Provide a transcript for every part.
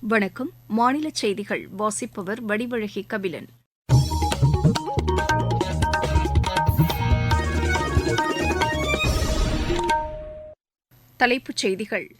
வணக்கம். மாநில செய்திகள். வாசிப்பவர் வடிவழகி கபிலன். தலைப்புச் செய்திகள்.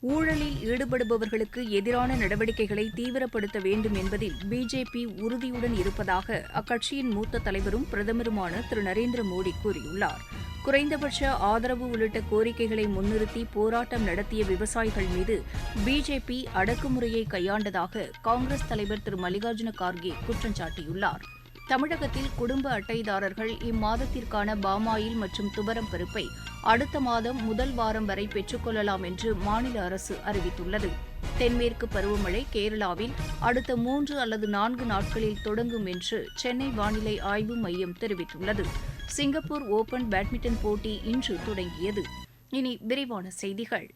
ஊழலில் ஈடுபடுபவர்களுக்கு எதிரான நடவடிக்கைகளை தீவிரப்படுத்த வேண்டும் என்பதில் பிஜேபி உறுதியுடன் இருப்பதாக அக்கட்சியின் மூத்த தலைவரும் பிரதமருமான திரு நரேந்திர மோடி கூறியுள்ளார். குறைந்தபட்ச ஆதரவு உள்ளிட்ட கோரிக்கைகளை முன்னிறுத்தி போராட்டம் நடத்திய விவசாயிகள் மீது பிஜேபி அடக்குமுறையை கையாண்டதாக காங்கிரஸ் தலைவர் திரு மல்லிகார்ஜுன கார்கே குற்றம் சாட்டியுள்ளார். தமிழகத்தில் குடும்ப அட்டைதாரர்கள் இம்மாதத்திற்கான பாமாயில் மற்றும் துவரம் பருப்பை அடுத்த மாதம் முதல் வாரம் வரை பெற்றுக்கொள்ளலாம் என்று மாநில அரசு அறிவித்துள்ளது. தென்மேற்கு பருவமழை கேரளாவில் அடுத்த மூன்று அல்லது நான்கு நாட்களில் தொடங்கும் என்று சென்னை வானிலை ஆய்வு மையம் தெரிவித்துள்ளது. சிங்கப்பூர் ஓபன் பேட்மிண்டன் போட்டி இன்று தொடங்கியது. இனி விரிவான செய்திகள்.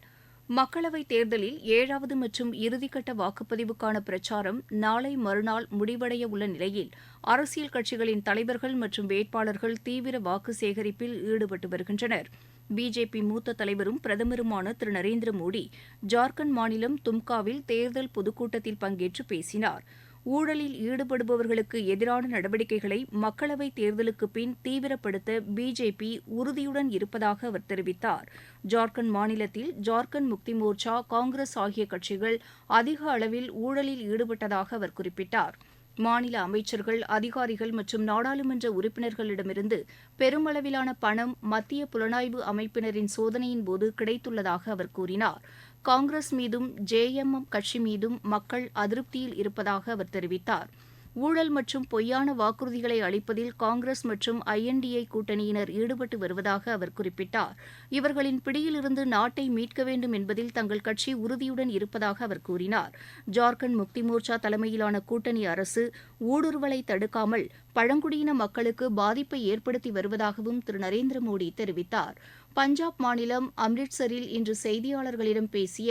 மக்களவைத் தேர்தலில் ஏழாவது மற்றும் இறுதிக்கட்ட வாக்குப்பதிவுக்கான பிரச்சாரம் நாளை மறுநாள் முடிவடைய உள்ள நிலையில் அரசியல் கட்சிகளின் தலைவர்கள் மற்றும் வேட்பாளர்கள் தீவிர வாக்கு சேகரிப்பில் ஈடுபட்டு வருகின்றனர். பிஜேபி மூத்த தலைவரும் பிரதமருமான திரு நரேந்திர மோடி ஜார்க்கண்ட் மாநிலம் தும்காவில் தேர்தல் பொதுக்கூட்டத்தில் பங்கேற்று பேசினார். ஊழலில் ஈடுபடுபவர்களுக்கு எதிரான நடவடிக்கைகளை மக்களவைத் தேர்தலுக்கு பின் தீவிரப்படுத்த பிஜேபி உறுதியுடன் இருப்பதாக அவர் தெரிவித்தார். ஜார்க்கண்ட் மாநிலத்தில் ஜார்க்கண்ட் முக்தி மோர்ச்சா காங்கிரஸ் ஆகிய கட்சிகள் அதிக அளவில் ஊழலில் ஈடுபட்டதாக அவர் குறிப்பிட்டார். மாநில அமைச்சர்கள் அதிகாரிகள் மற்றும் நாடாளுமன்ற உறுப்பினர்களிடமிருந்து பெருமளவிலான பணம் மத்திய புலனாய்வு அமைப்பினரின் சோதனையின்போது கிடைத்துள்ளதாக அவர் கூறினார். காங்கிரஸ் மீதும் ஜேஎம்எம் கட்சி மீதும் மக்கள் அதிருப்தியில் இருப்பதாக அவர் தெரிவித்தார். ஊழல் மற்றும் பொய்யான வாக்குறுதிகளை அளிப்பதில் காங்கிரஸ் மற்றும் ஐஎன்டிஏ கூட்டணியினர் ஈடுபட்டு வருவதாக அவர் குறிப்பிட்டார். இவர்களின் பிடியிலிருந்து நாட்டை மீட்க வேண்டும் என்பதில் தங்கள் கட்சி உறுதியுடன் இருப்பதாக அவர் கூறினார். ஜார்க்கண்ட் முக்தி மோர்ச்சா தலைமையிலான கூட்டணி அரசு ஊடுருவலை தடுக்காமல் பழங்குடியின மக்களுக்கு பாதிப்பை ஏற்படுத்தி வருவதாகவும் திரு நரேந்திர மோடி தெரிவித்தார். பஞ்சாப் மாநிலம் அம்ரிட்சரில் இன்று செய்தியாளர்களிடம் பேசிய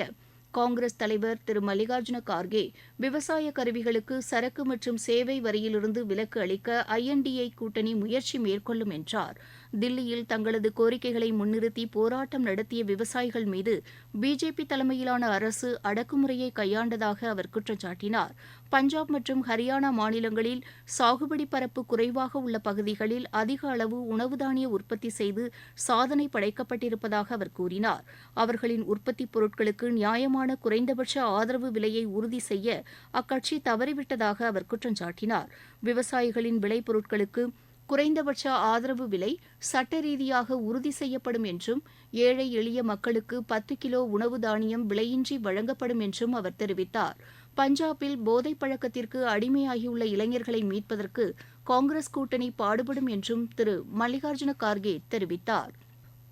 காங்கிரஸ் தலைவர் திரு மல்லிகார்ஜுன கார்கே விவசாய கருவிகளுக்கு சரக்கு மற்றும் சேவை வரியிலிருந்து விலக்கு அளிக்க ஐஎன்டிஏ கூட்டணி முயற்சி மேற்கொள்ளும் என்றார். தில்லியில் தங்களது கோரிக்கைகளை முன்னிறுத்தி போராட்டம் நடத்திய விவசாயிகள் மீது பிஜேபி தலைமையிலான அரசு அடக்குமுறையை கையாண்டதாக அவர் குற்றம் சாட்டினார் பஞ்சாப் மற்றும் ஹரியானா மாநிலங்களில் சாகுபடி பரப்பு குறைவாக உள்ள பகுதிகளில் அதிக அளவு உணவு தானிய உற்பத்தி செய்து சாதனை படைக்கப்பட்டிருப்பதாக அவர் கூறினார். அவர்களின் உற்பத்தி பொருட்களுக்கு நியாயமான குறைந்தபட்ச ஆதரவு விலையை உறுதி செய்ய அக்கட்சி தவறிவிட்டதாக அவர் குற்றம் சாட்டினார் விவசாயிகளின் விளைபொருட்களுக்கு குறைந்தபட்ச ஆதரவு விலை சட்ட ரீதியாக உறுதி செய்யப்படும் என்றும் ஏழை எளிய மக்களுக்கு பத்து கிலோ உணவு தானியம் விலையின்றி வழங்கப்படும் என்றும் அவர் தெரிவித்தார். பஞ்சாபில் போதைப் பழக்கத்திற்கு அடிமையாகியுள்ள இளைஞர்களை மீட்பதற்கு காங்கிரஸ் கூட்டணி பாடுபடும் என்றும் திரு. மல்லிகார்ஜுன கார்கே தெரிவித்தார்.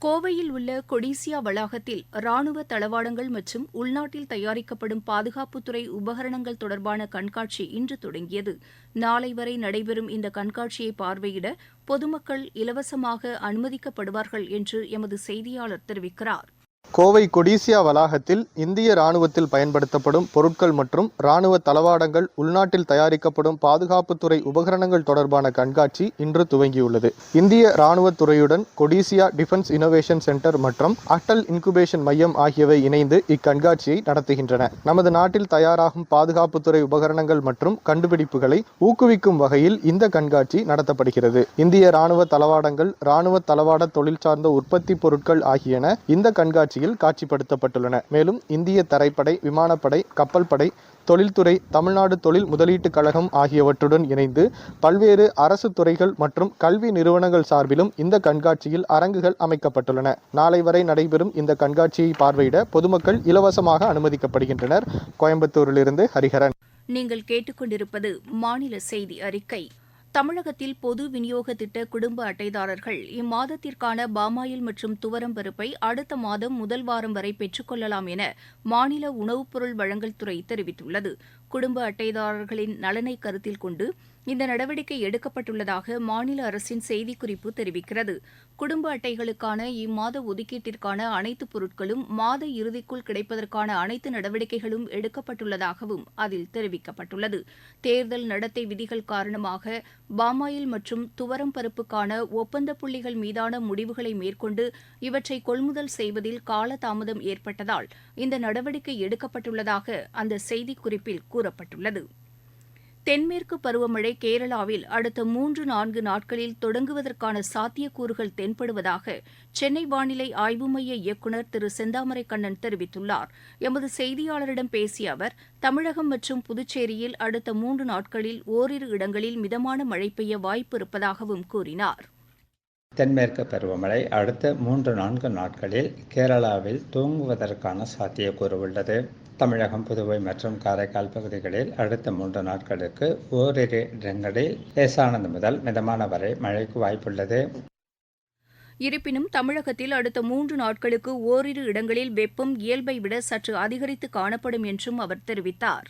கோவையில் உள்ள கொடிசியா வளாகத்தில் ராணுவ தளவாடங்கள் மற்றும் உள்நாட்டில் தயாரிக்கப்படும் பாதுகாப்புத்துறை உபகரணங்கள் தொடர்பான கண்காட்சி இன்று தொடங்கியது. நாளை வரை நடைபெறும் இந்த கண்காட்சியை பார்வையிட பொதுமக்கள் இலவசமாக அனுமதிக்கப்படுவார்கள் என்று எமது செய்தியாளர் தெரிவிக்கிறார். கோவை கொடிசியா வளாகத்தில் இந்திய ராணுவத்தில் பயன்படுத்தப்படும் பொருட்கள் மற்றும் ராணுவ தளவாடங்கள் உள்நாட்டில் தயாரிக்கப்படும் பாதுகாப்புத்துறை உபகரணங்கள் தொடர்பான கண்காட்சி இன்று துவங்கியுள்ளது. இந்திய ராணுவத்துறையுடன் கொடிசியா டிஃபென்ஸ் இனோவேஷன் சென்டர் மற்றும் அட்டல் இன்குபேஷன் மையம் ஆகியவை இணைந்து இக்கண்காட்சியை நடத்துகின்றன. நமது நாட்டில் தயாராகும் பாதுகாப்புத்துறை உபகரணங்கள் மற்றும் கண்டுபிடிப்புகளை ஊக்குவிக்கும் வகையில் இந்த கண்காட்சி நடத்தப்படுகிறது. இந்திய ராணுவ தளவாடங்கள் ராணுவ தளவாட தொழில் சார்ந்த உற்பத்தி பொருட்கள் ஆகியன இந்த கண்காட்சி கண்காட்சியில் காட்சிப்படுத்தப்பட்டுள்ளன. மேலும் இந்திய தரைப்படை விமானப்படை கப்பல் படை தொழில்துறை தமிழ்நாடு தொழில் முதலீட்டுக் கழகம் ஆகியவற்றுடன் இணைந்து பல்வேறு அரசு துறைகள் மற்றும் கல்வி நிறுவனங்கள் சார்பிலும் இந்த கண்காட்சியில் அரங்குகள் அமைக்கப்பட்டுள்ளன. நாளை வரை நடைபெறும் இந்த கண்காட்சியை பார்வையிட பொதுமக்கள் இலவசமாக அனுமதிக்கப்படுகின்றனர். கோயம்புத்தூரிலிருந்து ஹரிஹரன். நீங்கள் கேட்டுக்கொண்டிருப்பது மாநில செய்தி அறிக்கை. தமிழகத்தில் பொது விநியோக திட்ட குடும்ப அட்டைதாரர்கள் இம்மாதத்திற்கான பாமாயில் மற்றும் துவரம் பருப்பை அடுத்த மாதம் முதல் வாரம் வரை பெற்றுக்கொள்ளலாம் என மாநில உணவுப் பொருள் வழங்கல் துறை தெரிவித்துள்ளது. குடும்ப அட்டைதாரர்களின் நலனை கருத்தில் கொண்டு இந்த நடவடிக்கை எடுக்கப்பட்டுள்ளதாக மாநில அரசின் செய்திக்குறிப்பு தெரிவிக்கிறது. குடும்ப அட்டைகளுக்கான இம்மாத ஒதுக்கீட்டிற்கான அனைத்து பொருட்களும் மாத இறுதிக்குள் கிடைப்பதற்கான அனைத்து நடவடிக்கைகளும் எடுக்கப்பட்டுள்ளதாகவும் அதில் தெரிவிக்கப்பட்டுள்ளது. தேர்தல் நடத்தை விதிகள் காரணமாக பாமாயில் மற்றும் துவரம் பருப்புக்கான ஒப்பந்த புள்ளிகள் மீதான முடிவுகளை மேற்கொண்டு இவற்றை கொள்முதல் செய்வதில் காலதாமதம் ஏற்பட்டதால் இந்த நடவடிக்கை எடுக்கப்பட்டுள்ளதாக அந்த செய்திக்குறிப்பில் கூறப்பட்டுள்ளது. தென்மேற்கு பருவமழை கேரளாவில் அடுத்த மூன்று நான்கு நாட்களில் தொடங்குவதற்கான சாத்தியக்கூறுகள் தென்படுவதாக சென்னை வானிலை ஆய்வு மைய இயக்குநர் திரு செந்தாமரை கண்ணன் தெரிவித்துள்ளார். எமது செய்தியாளரிடம் பேசிய அவர் தமிழகம் மற்றும் புதுச்சேரியில் அடுத்த மூன்று நாட்களில் ஓரிரு இடங்களில் மிதமான மழை பெய்ய வாய்ப்பு இருப்பதாகவும் கூறினார். தென்மேற்கு பருவமழை அடுத்த மூன்று நான்கு நாட்களில் கேரளாவில் தூங்குவதற்கான சாத்தியக்கூறு உள்ளது. தமிழகம் புதுவை மற்றும் காரைக்கால் பகுதிகளில் அடுத்த மூன்று நாட்களுக்கு ஓரிரு இடங்களில் லேசானது முதல் மிதமான வரை மழைக்கு வாய்ப்புள்ளது. இருப்பினும் தமிழகத்தில் அடுத்த மூன்று நாட்களுக்கு ஓரிரு இடங்களில் வெப்பம் இயல்பை விட சற்று அதிகரித்து காணப்படும் என்றும் அவர் தெரிவித்தார்.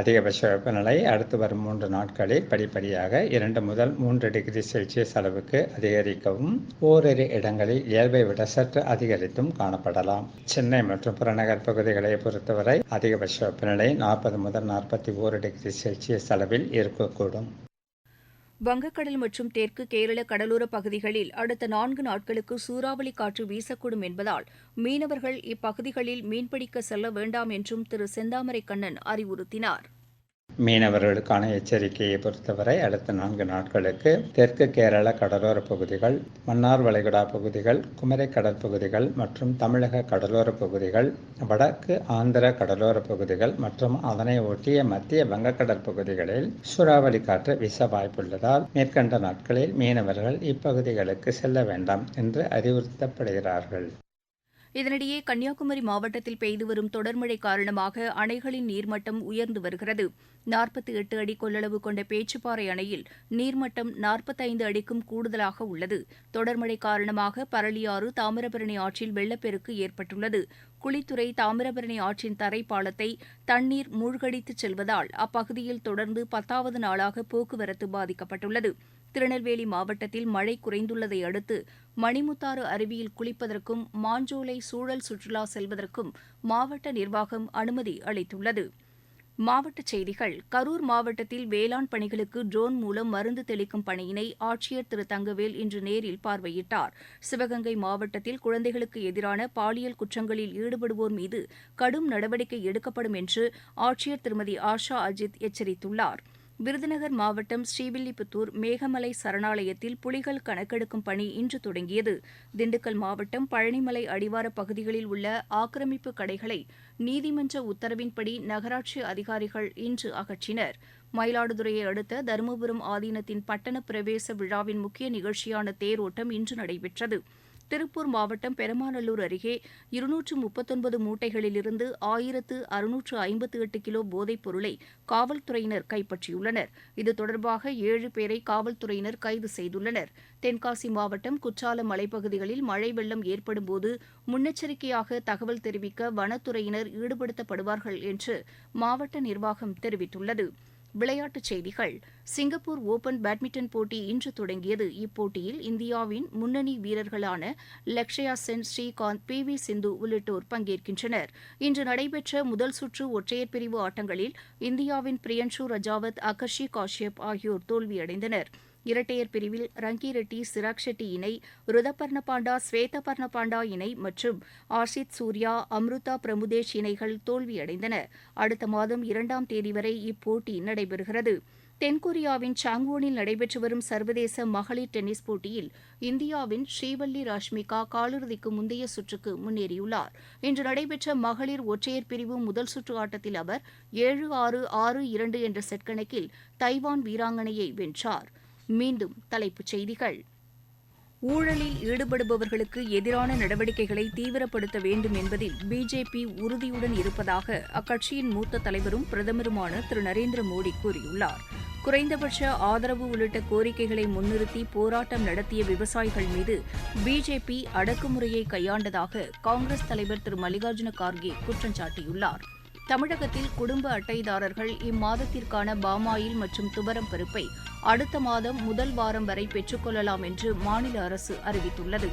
அதிகபட்ச வெப்பநிலை அடுத்து வரும் மூன்று நாட்களில் படிப்படியாக இரண்டு முதல் மூன்று டிகிரி செல்சியஸ் அளவுக்கு அதிகரிக்கவும். ஓரிரு இடங்களில் இயல்பை விட சற்று அதிகரித்தும் காணப்படலாம். சென்னை மற்றும் புறநகர் பகுதிகளை பொறுத்தவரை அதிகபட்ச வெப்பநிலை நாற்பது முதல் நாற்பத்தி ஓரு டிகிரி செல்சியஸ் அளவில் இருக்கக்கூடும். வங்கக்கடல் மற்றும் தெற்கு கேரள கடலோரப் பகுதிகளில் அடுத்த நான்கு நாட்களுக்கு சூறாவளி காற்று வீசக்கூடும் என்பதால் மீனவர்கள் இப்பகுதிகளில் மீன்பிடிக்க செல்ல வேண்டாம் என்றும் திரு செந்தாமரை கண்ணன் அறிவுறுத்தினார். மீனவர்களுக்கான எச்சரிக்கையை பொறுத்தவரை அடுத்த நான்கு நாட்களுக்கு தெற்கு கேரள கடலோர பகுதிகள் மன்னார் வளைகுடா பகுதிகள் குமரி கடற்பகுதிகள் மற்றும் தமிழக கடலோர பகுதிகள் வடக்கு ஆந்திர கடலோர பகுதிகள் மற்றும் அதனை ஒட்டிய மத்திய வங்கக்கடல் பகுதிகளில் சூறாவளி காற்று வீச வாய்ப்புள்ளதால் மேற்கண்ட நாட்களில் மீனவர்கள் இப்பகுதிகளுக்கு செல்ல வேண்டாம் என்று அறிவுறுத்தப்படுகிறார்கள். இதனிடையே கன்னியாகுமரி மாவட்டத்தில் பெய்து வரும் தொடர் மழை காரணமாக அணைகளின் நீர்மட்டம் உயர்ந்து வருகிறது. நாற்பத்தி எட்டு அடி கொள்ளளவு கொண்ட பேச்சுப்பாறை அணையில் நீர்மட்டம் நாற்பத்தைந்து அடிக்கும் கூடுதலாக உள்ளது. தொடர் மழை காரணமாக பரளியாறு தாமிரபரணி ஆற்றில் வெள்ளப்பெருக்கு ஏற்பட்டுள்ளது. குளித்துறை தாமிரபரணி ஆற்றின் தரைப்பாலத்தை தண்ணீர் மூழ்கடித்துச் செல்வதால் அப்பகுதியில் தொடர்ந்து பத்தாவது நாளாக போக்குவரத்து பாதிக்கப்பட்டுள்ளது. திருநெல்வேலி மாவட்டத்தில் மழை குறைந்துள்ளதை அடுத்து மணிமுத்தாறு அருவியில் குளிப்பதற்கும் மாஞ்சோலை சூழல் சுற்றுலா செல்வதற்கும் மாவட்ட நிர்வாகம் அனுமதி அளித்துள்ளது. மாவட்டச் செய்திகள் கரூர் மாவட்டத்தில் வேளாண் பணிகளுக்கு ட்ரோன் மூலம் மருந்து தெளிக்கும் பணியினை ஆட்சியர் திரு. தங்கவேல் இன்று நேரில் பார்வையிட்டார். சிவகங்கை மாவட்டத்தில் குழந்தைகளுக்கு எதிரான பாலியல் குற்றங்களில் ஈடுபடுவோர் மீது கடும் நடவடிக்கை எடுக்கப்படும் என்று ஆட்சியர் திருமதி ஆஷா அஜித் எச்சரித்துள்ளார். விருதுநகர் மாவட்டம் ஸ்ரீவில்லிபுத்தூர் மேகமலை சரணாலயத்தில் புலிகள் கணக்கெடுக்கும் பணி இன்று தொடங்கியது. திண்டுக்கல் மாவட்டம் பழனிமலை அடிவார பகுதிகளில் உள்ள ஆக்கிரமிப்பு கடைகளை நீதிமன்ற உத்தரவின்படி நகராட்சி அதிகாரிகள் இன்று அகற்றினர். மயிலாடுதுறையை அடுத்த தருமபுரம் ஆதீனத்தின் பட்டண பிரவேச விழாவின் முக்கிய நிகழ்ச்சியான தேரோட்டம் இன்று நடைபெற்றது. திருப்பூர் மாவட்டம் பெருமாநல்லூர் அருகே இருநூற்று முப்பத்தொன்பது மூட்டைகளிலிருந்து ஆயிரத்து அறுநூற்று ஐம்பத்து எட்டு கிலோ போதைப் பொருளை காவல்துறையினர் கைப்பற்றியுள்ளனர். இது தொடர்பாக ஏழு பேரை காவல்துறையினர் கைது செய்துள்ளனர். தென்காசி மாவட்டம் குற்றாலம் மலைப்பகுதிகளில் மழை வெள்ளம் ஏற்படும்போது முன்னெச்சரிக்கையாக தகவல் தெரிவிக்க வனத்துறையினர் ஈடுபடுத்தப்படுவார்கள் என்று மாவட்ட நிர்வாகம் தெரிவித்துள்ளது. விளையாட்டுச் செய்திகள். சிங்கப்பூர் ஓபன் பேட்மிண்டன் போட்டி இன்று தொடங்கியது. இப்போட்டியில் இந்தியாவின் முன்னணி வீரர்களான லக்ஷயா சென் ஸ்ரீகாந்த் பி வி சிந்து உள்ளிட்டோர் பங்கேற்கின்றனர். இன்று நடைபெற்ற முதல் சுற்று ஒற்றையர் பிரிவு ஆட்டங்களில் இந்தியாவின் பிரியன்ஷு ரஜாவத் அகர்ஷி காஷ்யப் ஆகியோர் தோல்வியடைந்தனர். இரட்டையர் பிரிவில் ரங்கிரெட்டி சிராக் ஷெட்டி இணை ருதபர்ண பாண்டா ஸ்வேதபர்ண பாண்டா இணை மற்றும் ஆஷித் சூர்யா அம்ருதா பிரமுதேஷ் இணைகள் தோல்வியடைந்தன. அடுத்த மாதம் இரண்டாம் தேதி வரை இப்போட்டி நடைபெறுகிறது. தென்கொரியாவின் சாங்வோனில் நடைபெற்று வரும் சர்வதேச மகளிர் டென்னிஸ் போட்டியில் இந்தியாவின் ஸ்ரீவல்லி ராஷ்மிகா காலிறுதிக்கு முந்தைய சுற்றுக்கு முன்னேறியுள்ளார். இன்று நடைபெற்ற மகளிர் ஒற்றையர் பிரிவு முதல் சுற்று ஆட்டத்தில் அவர் ஏழு ஆறு ஆறு இரண்டு என்ற செட் கணக்கில் தைவான் வீராங்கனையை வென்றார். மீண்டும் தலைப்புச் செய்திகள். ஊழலில் ஈடுபடுபவர்களுக்கு எதிரான நடவடிக்கைகளை தீவிரப்படுத்த வேண்டும் என்பதில் பிஜேபி உறுதியுடன் இருப்பதாக அக்கட்சியின் மூத்த தலைவரும் பிரதமருமான திரு. நரேந்திர மோடி கூறியுள்ளார். குறைந்தபட்ச ஆதரவு உள்ளிட்ட கோரிக்கைகளை முன்னிறுத்தி போராட்டம் நடத்திய விவசாயிகள் மீது பிஜேபி அடக்குமுறையை கையாண்டதாக காங்கிரஸ் தலைவர் திரு. மல்லிகார்ஜுன கார்கே குற்றம் சாட்டியுள்ளார். தமிழகத்தில் குடும்ப அட்டைதாரர்கள் இம்மாதத்திற்கான பாமாயில் மற்றும் துவரம் பருப்பை அடுத்த மாதம் முதல் வாரம் வரை பெற்றுக்கொள்ளலாம் என்று மாநில அரசு அறிவித்துள்ளது.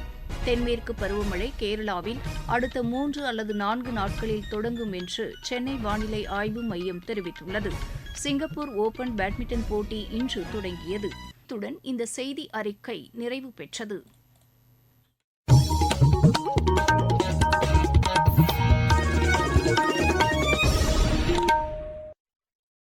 தென்மேற்கு பருவமழை கேரளாவில் அடுத்த மூன்று அல்லது நான்கு நாட்களில் தொடங்கும் என்று சென்னை வானிலை ஆய்வு மையம் தெரிவித்துள்ளது. சிங்கப்பூர் ஓபன் பேட்மிண்டன் போட்டி இன்று தொடங்கியது. இத்துடன் இந்த செய்தி அறிக்கை நிறைவு பெற்றது.